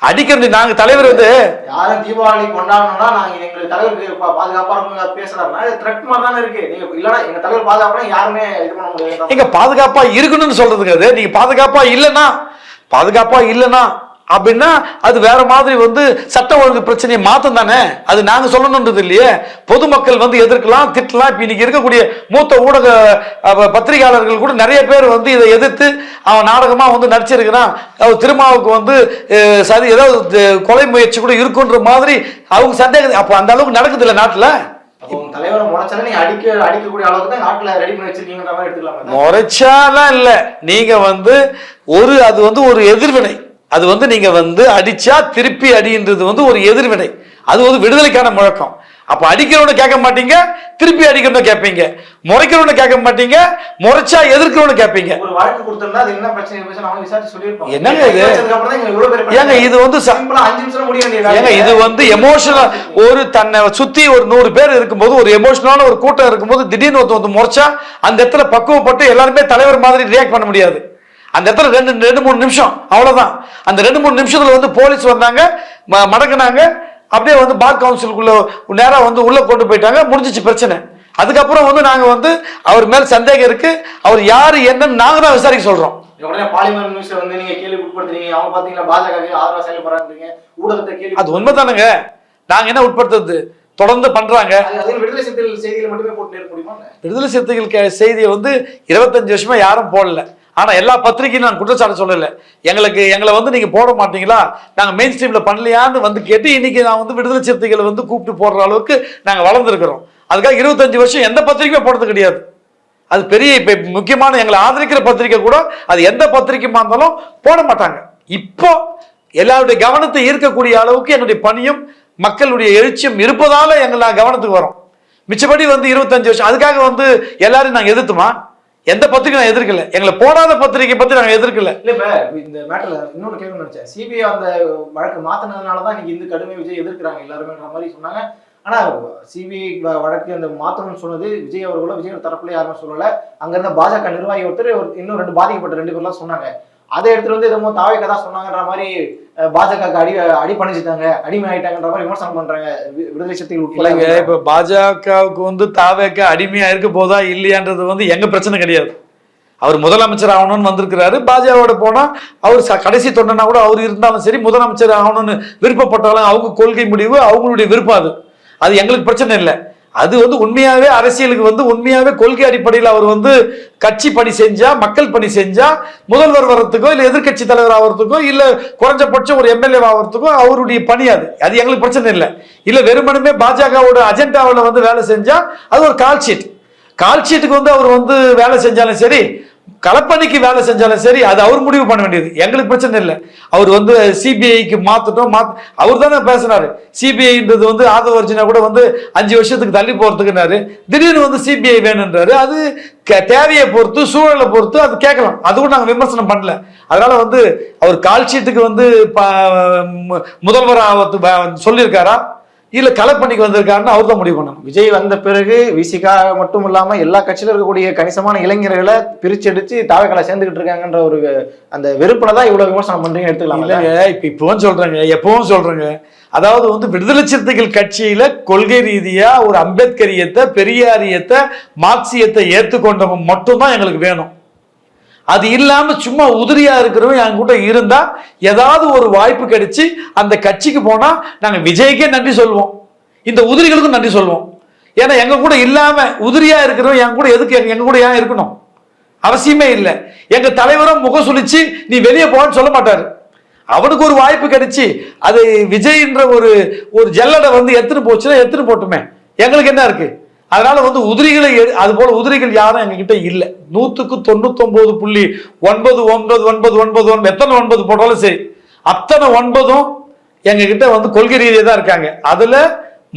அடிக்கிறது நாங்க தலைவர் வந்து யாரும் தீபாவளி கொண்டாடணும்னா நாங்க எங்களுக்கு தலைவருக்கு பாதுகாப்பா இருக்கும் பேசுறாருன்னா த்ரெட் மாதிரி தானே இருக்கு. நீங்க இல்லனா எங்க தலைவர் பாதுகாப்புனா யாருமே இது பண்ண முடியாது. எங்க பாதுகாப்பா இருக்கணும்னு சொல்றதுங்க அது. நீங்க பாதுகாப்பா இல்லைன்னா பாதுகாப்பா இல்லைன்னா அப்படின்னா அது வேற மாதிரி வந்து சட்ட ஒழுங்கு பிரச்சனையை மாத்தம் தானே? அது நாங்க சொல்லணுன்றது இல்லையே? பொதுமக்கள் வந்து எதிர்க்கலாம் திட்டலாம். இப்ப இன்னைக்கு இருக்கக்கூடிய மூத்த ஊடக பத்திரிகையாளர்கள் கூட நிறைய பேர் வந்து இதை எதிர்த்து அவன் நாடகமா வந்து நடிச்சிருக்கிறான். அவர் திருமாவுக்கு வந்து சரி ஏதாவது கொலை முயற்சி கூட இருக்குன்ற மாதிரி அவங்க சந்தேகம். அப்போ அந்த அளவுக்கு நடக்குது இல்லை நாட்டுல? முறைச்சாலாம் இல்ல. நீங்க வந்து ஒரு அது வந்து ஒரு எதிர்வினை. அது வந்து நீங்க வந்து அடிச்சா திருப்பி அடின்றது வந்து ஒரு எதிர்வினை. அது ஒரு விடுதலைக்கான முழக்கம். அப்ப அடிக்கிறவன கேட்க மாட்டீங்க திருப்பி அடிக்கிறவன கேட்பீங்க. முறைக்கிறவன கேட்க மாட்டீங்க முறைச்சா எதிர்க்கிறவன கேட்பீங்க. ஒரு வழக்கு அது என்ன பிரச்சனை என்னங்க இது? ஏங்க. இது வந்து ஏங்க இது வந்து எமோஷனல் ஒரு தன்னை சுத்தி ஒரு நூறு பேர் இருக்கும்போது ஒரு எமோஷனலான ஒரு கூட்டம் இருக்கும்போது திடீர்னு ஒருத்தன் வந்து முறைச்சா அந்த இடத்துல பக்குவப்பட்டு எல்லாருமே தலைவர் மாதிரி ரியாக்ட் பண்ண முடியாது. அந்த இடத்துல ரெண்டு ரெண்டு மூணு நிமிஷம். அவ்வளவுதான். அந்த ரெண்டு மூணு நிமிஷத்துல வந்து போலீஸ் வந்தாங்க ம- மடக்குனாங்க. அப்படியே வந்து பார் கவுன்சிலுக்குள்ள நேரா வந்து உள்ள கொண்டு போயிட்டாங்க. முடிஞ்சிச்சு பிரச்சனை. அதுக்கப்புறம் வந்து நாங்க வந்து அவர் மேல சந்தேகம் இருக்கு. அவர் யாரு என்னன்னு நாங்க தான் விசாரிக்க கேள்வி அது உண்மைதானுங்க. நாங்க என்ன உட்படுத்துறது? தொடர்ந்து பண்றாங்க. விடுதலை சிறுத்தைகள் செய்திகளை செய்தியை வந்து இருபத்தஞ்சு வருஷமா யாரும் போடல. ஆனால் எல்லா பத்திரிகையும் நான் குற்றச்சாட்டு சொல்லலை. எங்களுக்கு எங்களை வந்து நீங்கள் போட மாட்டீங்களா? நாங்கள் மெயின் ஸ்ட்ரீமில் பண்ணலையான்னு வந்து கேட்டு இன்றைக்கி நான் வந்து விடுதலை சிறுத்தைகளை வந்து கூப்பிட்டு போடுற அளவுக்கு நாங்கள் வளர்ந்துருக்கிறோம். அதுக்காக இருபத்தஞ்சு வருஷம் எந்த பத்திரிகையும் போடுறது கிடையாது. அது பெரிய இப்போ முக்கியமான எங்களை ஆதரிக்கிற பத்திரிக்கை கூட அது எந்த பத்திரிக்கைமா இருந்தாலும் போட மாட்டாங்க. இப்போ எல்லாருடைய கவனத்தை ஈர்க்கக்கூடிய அளவுக்கு என்னுடைய பணியும் மக்களுடைய எழுச்சியும் இருப்பதால் எங்களை கவனத்துக்கு வரோம். மிச்சப்படி வந்து இருபத்தஞ்சு வருஷம் அதுக்காக வந்து எல்லாரும் நாங்கள் எதிர்த்துமா? எந்த பத்திரிக்கை நான் எதிர்க்கல. எங்களை போடாத பத்திரிக்கை பத்தி நாங்க எதிர்க்கல. இல்ல இப்ப இந்த மேட்டர்ல இன்னொன்னு கேள்வி நினைச்சேன். சிபிஐ அந்த வழக்கு மாத்தினதுனாலதான் இன்னைக்கு இந்த கடுமை விஜய் எதிர்க்கிறாங்க எல்லாருமேன்ற மாதிரி சொன்னாங்க. ஆனா சிபிஐ வழக்கு அந்த மாத்தணும்னு சொன்னது விஜய் அவர்களோ விஜய் தரப்புல யாருமே சொல்லல. அங்க இருந்த பாஜக நிர்வாகி ஒருத்தர் ஒரு- இன்னும் ரெண்டு பாதிக்கப்பட்ட ரெண்டு பேர்லாம் சொன்னாங்க. அதை எடுத்துட்டு வந்து என்னமோ தாவைக்க தான் சொன்னாங்கன்ற மாதிரி பாஜக அடி அடி பண்ணிச்சுட்டாங்க அடிமை ஆயிட்டாங்கன்ற மாதிரி விமர்சனம் பண்றாங்க வி- விடுதலை சக்திகள் இல்லைங்க உட்பட இப்ப பாஜகவுக்கு வந்து தாவேக்க அடிமையா இருக்க போதா இல்லையான்றது வந்து எங்க பிரச்சனை கிடையாது. அவர் முதலமைச்சர் ஆகணும்னு வந்திருக்கிறாரு பாஜகவோட போனா அவர் கடைசி தொண்டனா கூட அவர் இருந்தாலும் சரி முதலமைச்சர் ஆகணும்னு விருப்பப்பட்டாலும் அவங்க கொள்கை முடிவு அவங்களுடைய விருப்பம் அது. அது எங்களுக்கு பிரச்சனை இல்லை. அது வந்து உண்மையாவே அரசியலுக்கு வந்து உண்மையாவே கொள்கை அடிப்படையில் அவர் வந்து கட்சி பணி செஞ்சா மக்கள் பணி செஞ்சா முதல்வர் வர்றதுக்கோ இல்லை எதிர்க்கட்சி தலைவர் ஆகிறதுக்கோ இல்லை குறைஞ்சபட்சம் ஒரு எம்எல்ஏ ஆகிறதுக்கோ அவருடைய பணி அது. அது எங்களுக்கு பிரச்சனை இல்லை. இல்லை வெறுமனுமே பாஜகவோட அஜெண்டாவில் வந்து வேலை செஞ்சா அது ஒரு கால் ஷீட் கால் ஷீட்டுக்கு வந்து அவர் வந்து வேலை செஞ்சாலும் சரி களப்பணிக்கு வேலை செஞ்சாலும் சரி அது அவர் முடிவு பண்ண வேண்டியது. எங்களுக்கு பிரச்சனை இல்லை. அவர் வந்து சிபிஐக்கு மாத்தட்டும் மாத் அவர் தானே பேசினாரு. சிபிஐன்றது வந்து ஆதவ அர்ஜுனா கூட வந்து அஞ்சு வருஷத்துக்கு தள்ளி போறதுக்குனாரு திடீர்னு வந்து சிபிஐ வேணுன்றாரு அது தேவையை பொறுத்து சூழலை பொறுத்து அது கேட்கலாம். அதுவும் நாங்கள் விமர்சனம் பண்ணல. அதனால வந்து அவர் கால்ஷீட்டுக்கு வந்து ப- முதல்வர் சொல்லியிருக்காரா? இல்ல களப்பணிக்கு வந்திருக்காருன்னு அவர் தான் முடிவு பண்ணணும். விஜய் வந்த பிறகு விசிகா மட்டும் இல்லாம எல்லா கட்சியில இருக்கக்கூடிய கணிசமான இளைஞர்களை பிரிச்செடுத்து தாவைக்கலை சேர்ந்துகிட்டு இருக்காங்கன்ற ஒரு அந்த வெறுப்புல தான் இவ்வளவு விமர்சனம் பண்றீங்க எடுத்துக்கலாம் இல்லைங்க இப்ப இப்பவும் சொல்றேங்க எப்பவும் சொல்றேங்க. அதாவது வந்து விடுதலை சிறுத்தைகள் கட்சியில கொள்கை ரீதியா ஒரு அம்பேத்கரியத்தை பெரியாரியத்தை மார்க்சியத்தை ஏத்துக்கொண்டவங்க மட்டும்தான் எங்களுக்கு வேணும். அது இல்லாம சும்மா உதிரியா இருக்கிறவங்க என் கூட இருந்தா ஏதாவது ஒரு வாய்ப்பு கிடைச்சி அந்த கட்சிக்கு போனா நாங்க விஜய்க்கே நன்றி சொல்வோம். இந்த உதிரிகளுக்கும் நன்றி சொல்வோம். ஏன்னா எங்க கூட இல்லாம உதிரியா இருக்கிறவன் என் கூட எதுக்கு எங்க- கூட ஏன் இருக்கணும்? அவசியமே இல்லை. எங்க தலைவரும் முகம் சுழிச்சு நீ வெளியே போன்னு சொல்ல மாட்டாரு. அவனுக்கு ஒரு வாய்ப்பு கிடைச்சி அது விஜய்ன்ற ஒரு ஒரு ஜல்லடை வந்து எடுத்துட்டு போச்சுன்னா எடுத்துட்டு போட்டுமே. எங்களுக்கு என்ன இருக்கு? அதனால வந்து உதிரிகளை அது போல உதிரிகள் யாரும் எங்ககிட்ட இல்லை. நூத்துக்கு தொண்ணூத்தொன்பது புள்ளி ஒன்பது ஒன்பது ஒன்பது ஒன்பது ஒன்பது எத்தனை ஒன்பது போட்டாலும் சரி அத்தனை ஒன்பதும் எங்ககிட்ட வந்து கொள்கை ரீதியாக தான் இருக்காங்க. அதுல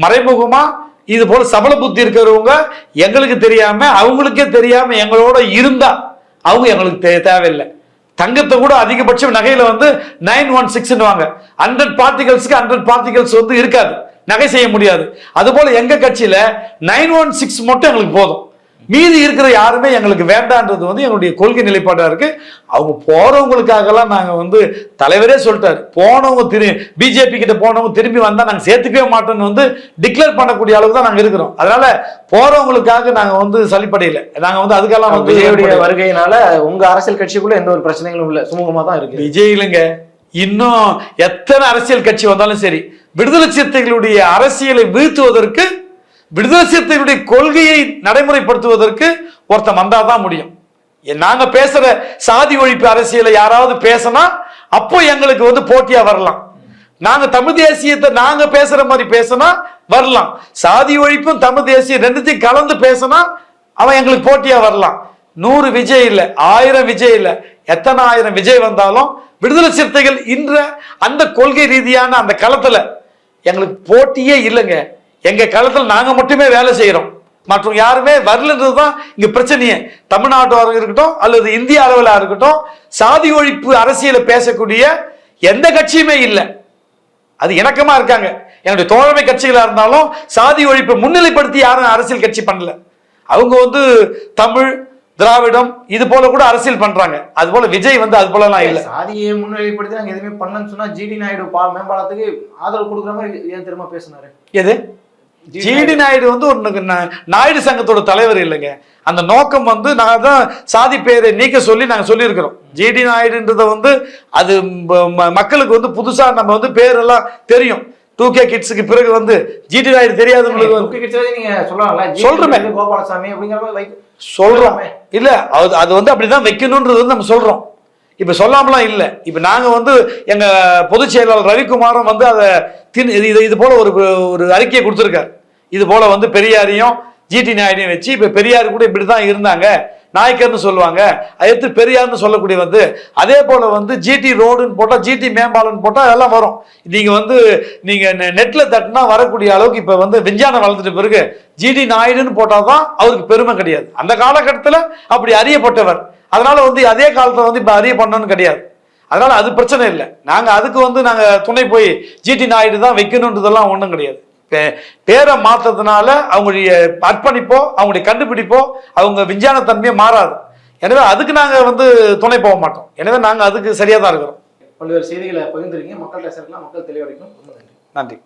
மறைமுகமா இது போல சபல புத்தி இருக்கிறவங்க எங்களுக்கு தெரியாம அவங்களுக்கே தெரியாம எங்களோட இருந்தா அவங்க எங்களுக்கு தே- தேவையில்லை. தங்கத்தை கூட அதிகபட்சம் நகையில வந்து நைன் ஒன் சிக்ஸ் வாங்க ஹண்ட்ரட் பார்ட்டிகல்ஸ்க்கு ஹண்ட்ரட் பார்ட்டிகல்ஸ் வந்து இருக்காது. நகை செய்ய முடியாது. அதுபோல எங்க கட்சியில நைன் ஒன் சிக்ஸ் மட்டும் எங்களுக்கு போதும். மீதி இருக்கிற யாருமே எங்களுக்கு வேண்டான்றது வந்து எங்களுடைய கொள்கை நிலைப்பாடா இருக்கு. அவங்க போறவங்களுக்காகலாம் நாங்க வந்து தலைவரே சொல்லிட்டாரு. போனவங்க திரு பிஜேபி கிட்ட போனவங்க திரும்பி வந்தா நாங்க சேர்த்துக்கவே மாட்டோம்னு வந்து டிக்ளேர் பண்ணக்கூடிய அளவுக்கு தான் நாங்க இருக்கிறோம். அதனால போறவங்களுக்காக நாங்க வந்து சளிப்படையில. நாங்க வந்து அதுக்கெல்லாம் வந்து வருகையினால உங்க அரசியல் கட்சிக்குள்ள எந்த ஒரு பிரச்சனைகளும் இல்ல. சுமூகமா தான் இருக்கு. விஜய் இல்லைங்க. இன்னும் எத்தனை அரசியல் கட்சி வந்தாலும் சரி விடுதலை சிறுத்தைகளுடைய அரசியலை வீழ்த்துவதற்கு விடுதலை சிறுத்தைகளுடைய கொள்கையை நடைமுறைப்படுத்துவதற்கு ஒருத்தன் வந்தால் தான் முடியும். எ- நாங்க பேசுற சாதி ஒழிப்பு அரசியலை யாராவது பேசினா அப்போ எங்களுக்கு வந்து போட்டியா வரலாம். நாங்க தமிழ் தேசியத்தை நாங்க பேசுற மாதிரி பேசினா வரலாம். சாதி ஒழிப்பும் தமிழ் தேசியம் ரெண்டுத்தையும் கலந்து பேசினா அவன் எங்களுக்கு போட்டியா வரலாம். நூறு விஜய் இல்லை ஆயிரம் விஜய் இல்லை எத்தனை ஆயிரம் விஜய் வந்தாலும் விடுதலை சிறுத்தைகள் இன்ற அந்த கொள்கை ரீதியான அந்த களத்தில் எங்களுக்கு போட்டியே இல்லைங்க. எங்கள் களத்தில் நாங்கள் மட்டுமே வேலை செய்கிறோம் மற்றும் யாருமே வரலன்றது தான் இங்கே பிரச்சனையே. தமிழ்நாட்டு இருக்கட்டும் அல்லது இந்திய அளவில் இருக்கட்டும் சாதி ஒழிப்பு அரசியலை பேசக்கூடிய எந்த கட்சியுமே இல்லை. அது இணக்கமாக இருக்காங்க. என்னுடைய தோழமை கட்சிகளாக இருந்தாலும் சாதி ஒழிப்பை முன்னிலைப்படுத்தி யாரும் அரசியல் கட்சி பண்ணல. அவங்க வந்து தமிழ் திராவிடம் இது போல கூட அரசியல் பண்றாங்க. அது போல விஜய் வந்து அது போலலாம் இல்ல. சாதியை முன்னிலைப்படுத்தி நாங்க எதுவுமே பண்ணலன்னு சொன்னா ஜிடி நாயுடு பா மேம்பாலத்துக்கு ஆதரவு கொடுக்குற மாதிரி ஏன் திரும்ப பேசினாரு? எது? ஜிடி நாயுடு. வந்து ஒரு நாயுடு சங்கத்தோட தலைவர் இல்லைங்க. அந்த நோக்கம் வந்து நான் தான் சாதி பேரை நீக்க சொல்லி நாங்கள் சொல்லியிருக்கிறோம். ஜிடி நாயுடுன்றத வந்து அது மக்களுக்கு வந்து புதுசா நம்ம வந்து பேரெல்லாம் தெரியும். டூ கே கிட்ஸுக்கு பிறகு வந்து ஜிடி நாயுடு சொல்லலாம்ல ஜி. சொல்றோமே. கோபாலசாமி அப்படிங்கிற சொல்றோம். இல்ல அது அது வந்து அப்படிதான் வைக்கணும்ன்றது வந்து நம்ம சொல்றோம். இப்ப சொல்லாமலாம் இல்ல. இப்ப நாங்க வந்து எங்க பொதுச் செயலாளர் ரவிக்குமாரும் வந்து அதை இது- இது போல ஒரு ஒரு அறிக்கையை கொடுத்திருக்காரு. இது போல வந்து பெரியாரையும் ஜிடி நாயுடையும் வச்சு இப்ப பெரியார் கூட இப்படிதான் இருந்தாங்க. நாயக்கர்னு சொல்லுவாங்க. அடுத்து பெரியார்னு சொல்லக்கூடிய வந்து அதே போல வந்து ஜிடி ரோடுன்னு போட்டால் ஜிடி மேம்பாலம்னு போட்டால் அதெல்லாம் வரும். நீங்கள் வந்து நீங்கள் நெ- தட்டினா வரக்கூடிய அளவுக்கு இப்போ வந்து விஞ்ஞானம் வளர்ந்துட்டு பிறகு ஜிடி நாயுடுன்னு போட்டாதான் அவருக்கு பெருமை கிடையாது. அந்த காலகட்டத்தில் அப்படி அறியப்பட்டவர். அதனால வந்து அதே காலத்தில் வந்து இப்போ அறிய பண்ணணும்னு கிடையாது. அதனால அது பிரச்சனை இல்லை. நாங்கள் அதுக்கு வந்து நாங்கள் துணை போய் ஜிடி நாயுடு தான் வைக்கணுன்றதெல்லாம் ஒன்றும் கிடையாது. பேரை மாத்ததுனால அவங்களுடைய அர்ப்பணிப்போ அவங்களுடைய கண்டுபிடிப்போ அவங்க விஞ்ஞான தன்மையே மாறாது. எனவே அதுக்கு நாங்க வந்து துணை போக மாட்டோம். எனவே நாங்க அதுக்கு சரியா தான் இருக்கிறோம். பல்வேறு செய்திகளை பகிர்ந்துருக்கீங்க. மக்கள்கிட்ட சேர்க்கலாம். மக்கள் தெளிவடைக்கும் நன்றி.